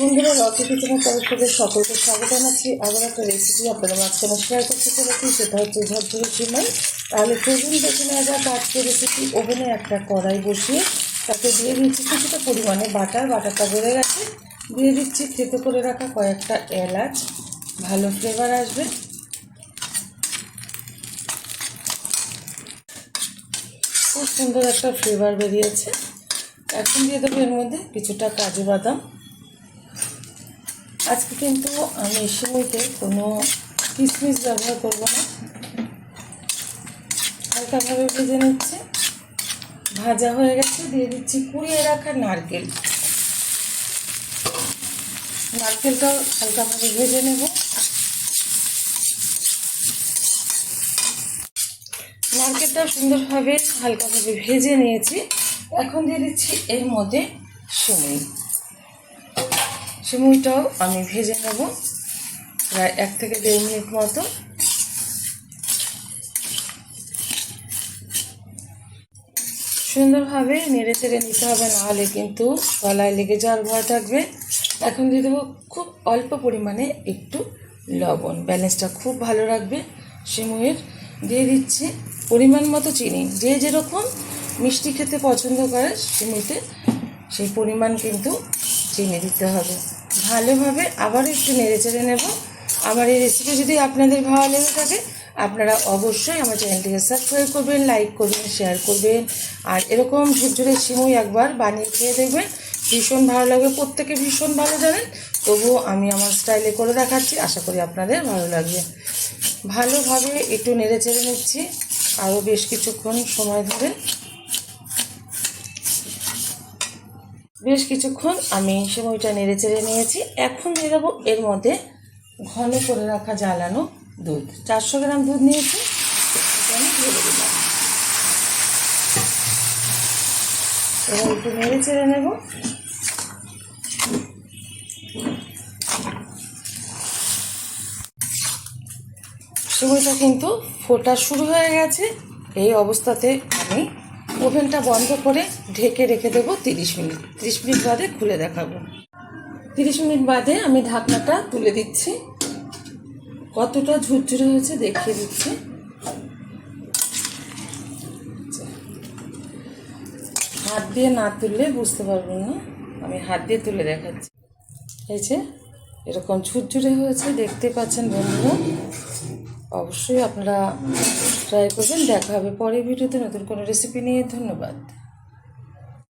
বন্ধুরা রকি কিচেনের তরফ থেকে সকলকে স্বাগত জানাচ্ছি। আবার একটা রেসিপি আপনাদের মাঝখানে শেয়ার করতে চলেছি, সেটা হচ্ছে ঝরঝরে সিমাই তাহলে চলুন দেখে নেওয়া যাক আজকে রেসিপি ওভেনে একটা কড়াই বসিয়ে তাতে দিয়ে দিচ্ছি কিছুটা পরিমাণে বাটার। বাটারটা বেড়ে গেছে। দিয়ে দিচ্ছি থেতো করে রাখা কয়েকটা এলাচ। ভালো ফ্লেভার আসবে। খুব সুন্দর একটা ফ্লেভার বেরিয়েছে। এখন দিয়ে দেবো এর মধ্যে কিছুটা কাজু বাদাম। আজকে কিন্তু আমি সিমইতে কোনো কিশমিশ ব্যবহার করব না। হালকাভাবে ভেজে নিচ্ছে। ভাজা হয়ে গেছে, দিয়ে দিচ্ছি কুড়িয়ে রাখা নারকেল। নারকেলটাও হালকাভাবে ভেজে নেব। নারকেলটা সুন্দরভাবে হালকাভাবে ভেজে নিয়েছি। এখন দিয়ে দিচ্ছি এর মধ্যে সিমই সিমুইটাও আমি ভেজে নেব প্রায় এক থেকে দেড় মিনিট মতো। সুন্দরভাবে নেড়ে চেড়ে নিতে হবে না হলে কিন্তু গলায় লেগে যাওয়ার ভয় থাকবে। এখন দিয়ে দেবো খুব অল্প পরিমাণে একটু লবণ। ব্যালেন্সটা খুব ভালো রাখবে। সিমুইয়ের দিয়ে দিচ্ছি পরিমাণ মতো চিনি। যে যেরকম মিষ্টি খেতে পছন্দ করে সিমুইতে সেই পরিমাণ কিন্তু চিনি দিতে হবে। ভালোভাবে আবার একটু নেড়ে চেড়ে নেব। আমার এই রেসিপি যদি আপনাদের ভালো লেগে থাকে, আপনারা অবশ্যই আমার চ্যানেলটিকে সাবস্ক্রাইব করবেন লাইক করবেন শেয়ার করবেন। আর এরকম ঝুরঝুরে সিমুই একবার বানিয়ে খেয়ে দেখবেন। ভীষণ ভালো লাগবে প্রত্যেকে ভীষণ ভালো জানেন। তবুও আমি আমার স্টাইলে করে দেখাচ্ছি, আশা করি আপনাদের ভালো লাগবে। ভালোভাবে একটু নেড়ে চেড়ে নিচ্ছি, আরও বেশ কিছুক্ষণ সময় ধরে। বেশ কিছুক্ষণ আমি সময়টা নেড়ে চেড়ে নিয়েছি। এখন দিয়ে দেবো এর মধ্যে ঘন করে রাখা জ্বালানো দুধ। চারশো গ্রাম দুধ নিয়েছি। এবার একটু নেড়ে চেড়ে নেব। সময়টা কিন্তু ফোটা শুরু হয়ে গেছে। এই অবস্থাতে আমি ওভেনটা বন্ধ করে ঢেকে রেখে দেবো তিরিশ মিনিট। তিরিশ মিনিট বাদে খুলে দেখাবো। তিরিশ মিনিট বাদে আমি ঢাকনাটা তুলে দিচ্ছি। কতটা ঝুরঝুরে হয়েছে দেখিয়ে দিচ্ছি। হাত দিয়ে না তুললে বুঝতে পারবেন না। আমি হাত দিয়ে তুলে দেখাচ্ছি। এই যে, এরকম ঝুরঝুরে হয়েছে, দেখতে পাচ্ছেন বন্ধুরা। অবশ্যই আপনারা ট্রাই করবেন দেখা হবে পরের ভিডিওতে নতুন কোনো রেসিপি নিয়ে ধন্যবাদ।